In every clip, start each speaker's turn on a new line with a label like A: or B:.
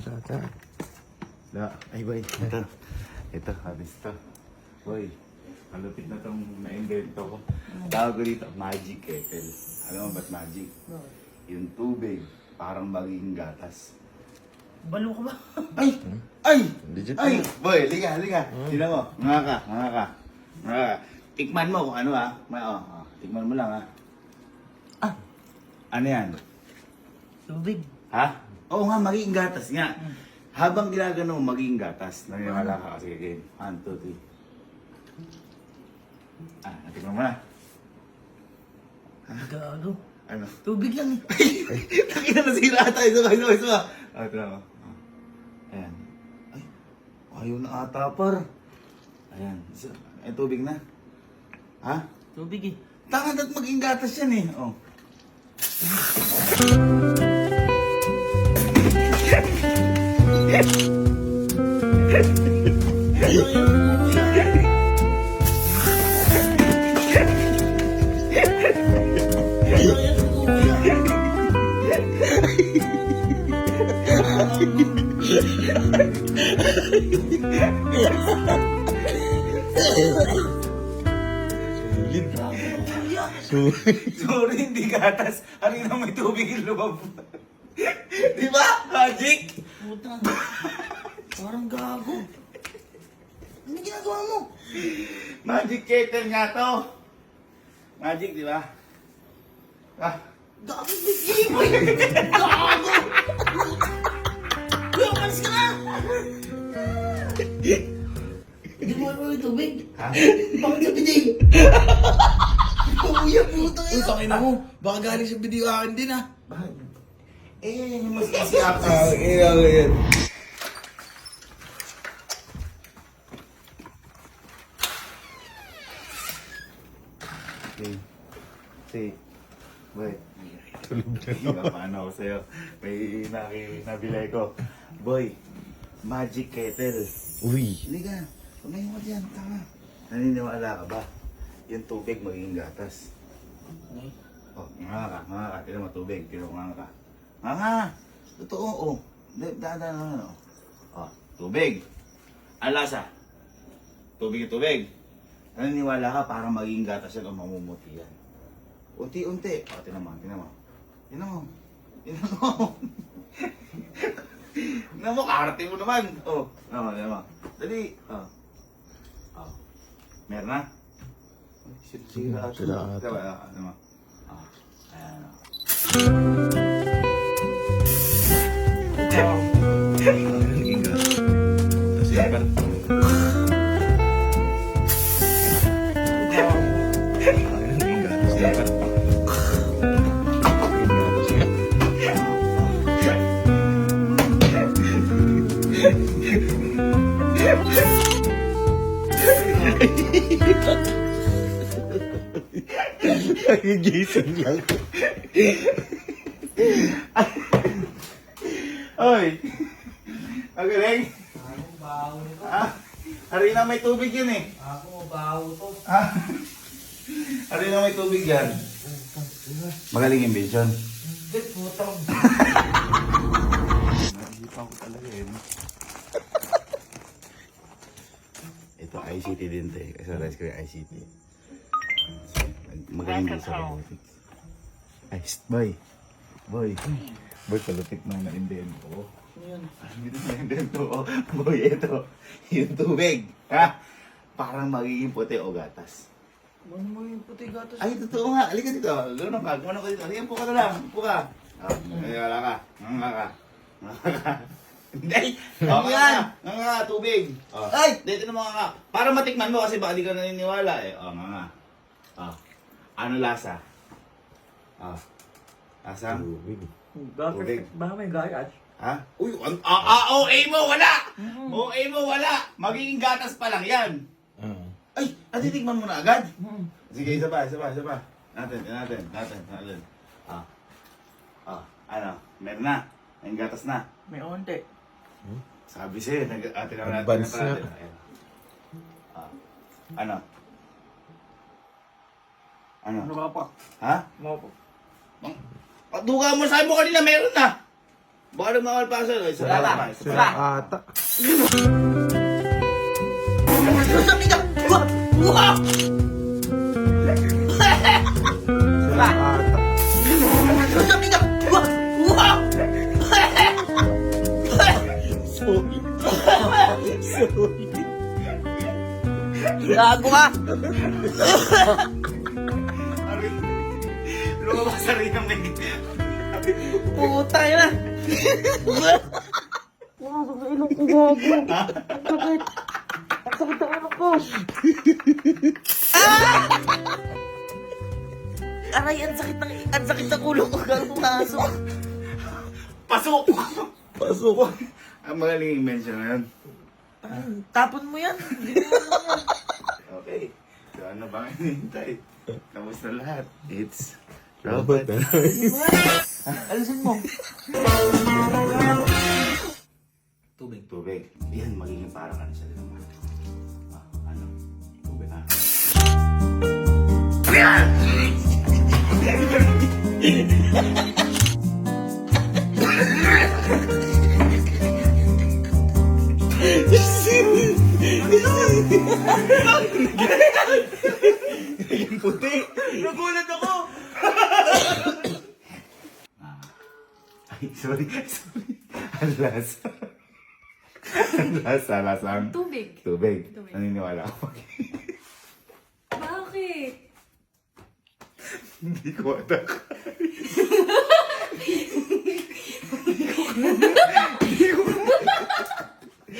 A: patata.
B: Da, ay boy, ito. Ito, habis to. Boy, malupit na tong na-invento ko. Tawag ko dito, magic kettle. Alam mo ba't magic? Yung tubig, parang magiging gatas.
C: Balo ka ba?
B: Ay! Ay!
A: Legit
B: Ay! Boy, liga, liga. Tingnan mo, nga ka, nga ka. Nga ka. Tikman mo kung ano ah. May, oh, oh, tikman mo lang ah. Ah! Ano yan?
C: Tubig.
B: Ha? Oo nga, magiging gatas nga. Habang ginagano magiging gatas. Nangyawala ka kasi again. One, two, three. Ah, natikman mo na.
C: Gago.
B: Ano?
C: Tubig lang eh.
B: Takina na sira ata. Isa ba, isa ba, isa ba? Ah, ito na. Ah. Ayan. Ay, ayaw na ata par. Ayan. Isa. Ay, tubig na. Ha?
C: Tubig eh.
B: Tangan at maging gatas yan eh. Oh. Sorry, hindi gatas. Ano na may tubig yung lumabas. Di ba? Magic?
C: Puta. Parang gago. Ano ginagawa mo?
B: Magic kettle nga to. Magic, di ba? Ah,
C: Gago, bigay mo eh. Gago. Kuya, umalis ka na. Hindi mo ano yung tubig?
B: ha?
C: Bakit sa bidig? Kuya, puta
D: Uy, tangina mo. Baka galing sa video akin din ah.
B: Bakit? Eh, yan yung mas easy access.
D: okay, okay.
B: Okay. See. Wait. Tulog na ako sa'yo. May naki, nabili ko. Boy, magic kettle.
A: Uy.
B: Hindi ka. Tumayo ka dyan. Tama. Naniniwala ka ba? Yung tubig magiging gatas. Oh, nga ka, nga ka. Tira mo tubig. Tira mo nga ka. Nga. Totoo, oh. Dada na, ano. Oh, tubig. Ang lasa. Tubig yung tubig. Naniniwala ka parang magiging gatas yan o mamumuti yan. Unti-unti. O, tinan mo, tinan mo. Tinan mo. Tinan mo. Tinan mo, naman. O, tinan mo, tinan mo. Dali. O. O. Meron na? Ay, Sira ata.
A: Sira ata.
B: Tinan mo, tinan
A: Gising lang.
B: Oy! Ang galing!
D: Ako, baho nito.
B: Ah, harina may tubig yun eh.
D: Ako, baho to.
B: Ah, harina may tubig yan. Magaling invention.
D: Hindi, putang.
B: Naisipan ko talaga eh. Ito ICT din to eh. Kasi rice ko yung ICT. Magaling din sa robotics. Ay, shh, boy. Boy. Boy, kalupit na na-invento ko.
C: Yun?
B: Bilis na invento ko. Boy, ito. Yung tubig. Ha? Parang magiging puti o gatas.
C: Ano mo yung puti gatos?
B: Ay, totoo nga. Halika dito. Gano'n ka. Gano'n ka dito. Halika, po ka na lang. Po ka. Oh, ay, wala ka. Nga ka. Nga ka. Hindi. Oh, nga
C: yan?
B: Nga nga, tubig. Oh. Ay! Dito na mga nga. Para matikman mo kasi baka di ka naniniwala eh. Oh, nga nga. Oh. Ano lasa? Oh. Lasa?
A: Tubig.
B: Tubig.
C: Baka may gatas.
B: Ha? Uy, an- ah, ah, OA mo, wala! OA mo, wala! Magiging gatas pa lang yan.
A: Ah.
B: Ay, natitikman mo na agad?
C: Hmm.
B: Sige, isa pa, isa pa, isa pa. Natin, natin, natin, natin. Ah. Ah, ano? Meron na. May gatas na.
C: May onte.
B: Sabi sa'yo, nag ah, tinaw natin.
A: Advance na.
B: natin. Ayan. Ah. Ano? Ano?
C: Ano ka pa?
B: Ha?
C: Ano pa?
B: Mang- Patuga mo, sabi mo kanina, meron na. Baka na makalpasan. Ay, isa
D: Wala pa.
B: naman. Isa
D: Wala.
B: lang.
A: Ata.
C: Sabi ka! Wah! Wah! Gago ka!
B: Lumabas sa rin ang may...
C: Puta na! Aray, ang sakit ng ang sakit ng ulo ko gago pumasok.
B: Pasok! Pasok! Ang magaling invention na
C: Tapon mo yan. Ano.
B: Okay. So ano bang hinihintay? Kamusta lahat? It's
A: Robot
B: Robot.
C: Alisin mo.
B: Tubig. Tubig. Yan, magiging parang ano sa naman. Ah, ano? Tubig ah. Yung puti.
D: Nagulat ako!
B: Ay, sorry. Sorry. Ang lasa. Ang lasa. Lasang
E: Tubig.
B: tubig.
E: Tubig.
B: Naniniwala ako.
E: Bakit?
B: Hindi ko atak. Hindi ko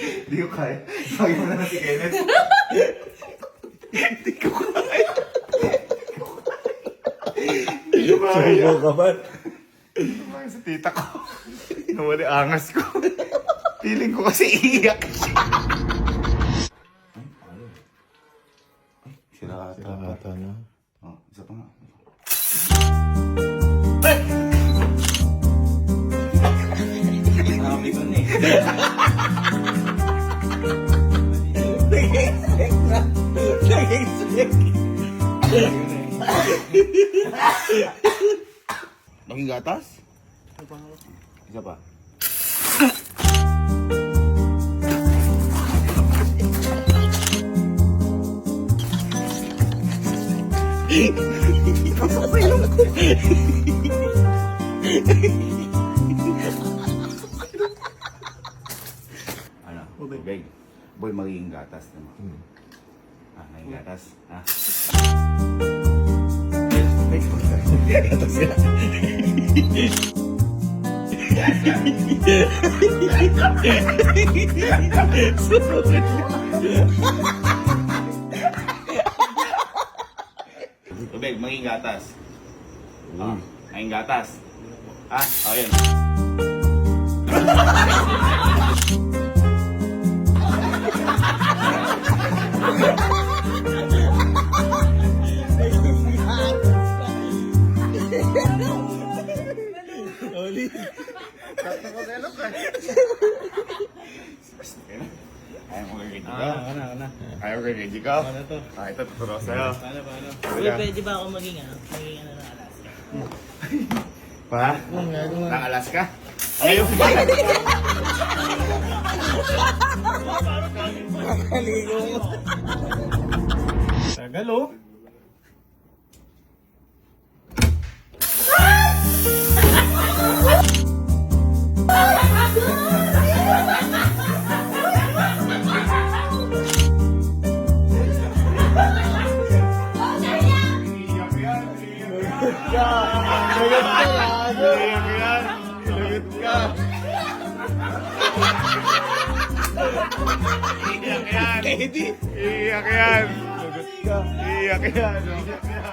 B: Hindi ko kaya. Sabi mo na si Kenneth. Hindi ko kaya.
A: Sumo ka ba?
B: Tumayo sa tita ko. Nawali angas ko. Feeling ko kasi iiyak siya. Ay, sila ata.
A: Sila ata na.
B: Oh, isa pa nga.
D: Marami ko na eh.
B: Maging gatas? Isa pa. ano? Tubig. Boy, magiging gatas naman. Ah, magiging gatas. Ah. Gatas yan. Tubig, maging gatas. Ah, maging gatas. Ah, oh yun. Ayaw kay Reggie ko?
D: Ano to?
B: Ah, ito, tuturo sa'yo.
D: Paano, paano?
C: Uy, pwede ba ako maging ano? Maging ano na Alaska?
B: Pa? Nang Alaska? Ayaw.
D: Tagal oh.
B: Iyak yan. Iyak yan. Iyak yan. Iyak yan.